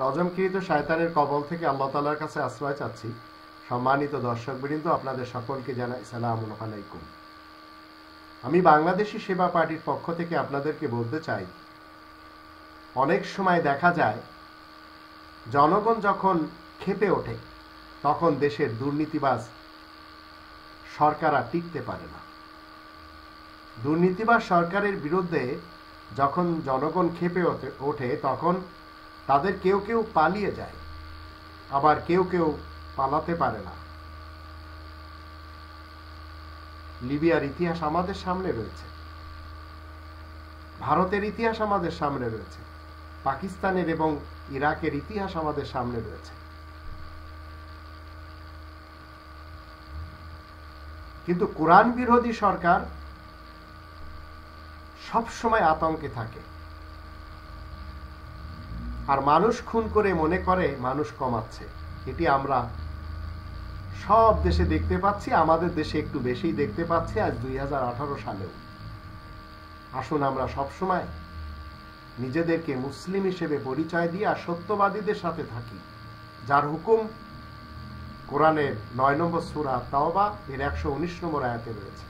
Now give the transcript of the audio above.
রজমকৃত শায়তানের কবল থেকে আল্লাহ তালার কাছে আশ্রয় চাচ্ছি। সম্মানিত দর্শক বৃন্দ আপনাদের সকলকে জানাই সালাম আলাইকুম। আমি বাংলাদেশি সেবা পার্টির পক্ষ থেকে আপনাদেরকে বলতে চাই, অনেক সময় দেখা যায়, জনগণ যখন খেপে ওঠে, তখন দেশের দুর্নীতিবাজ সরকার আর টিকতে পারে না। দুর্নীতিবাজ সরকারের বিরুদ্ধে যখন জনগণ খেপে ওঠে, তখন তাদের কেউ কেউ পালিয়ে যায়, আবার কেউ কেউ পালাতে পারে না। লিবিয়ার ইতিহাস আমাদের সামনে রয়েছে। ভারতের ইতিহাস আমাদের সামনে রয়েছে। পাকিস্তানের এবং ইরাকের ইতিহাস আমাদের সামনে রয়েছে। কিন্তু কোরআন বিরোধী সরকার সবসময় আতঙ্কে থাকে। আর মানুষ খুন করে মনে করে মানুষ কমাচ্ছে। এটি আমরা সব দেশে দেখতে পাচ্ছি, আমাদের দেশে একটু বেশি দেখতে পাচ্ছি আজ দুই সালেও। আসুন আমরা সব সময় নিজেদেরকে মুসলিম হিসেবে পরিচয় দিয়ে আর সত্যবাদীদের সাথে থাকি, যার হুকুম কোরআনের নয় নম্বর সুরা তাওবা এর একশো উনিশ নম্বর আয়াতে রয়েছে।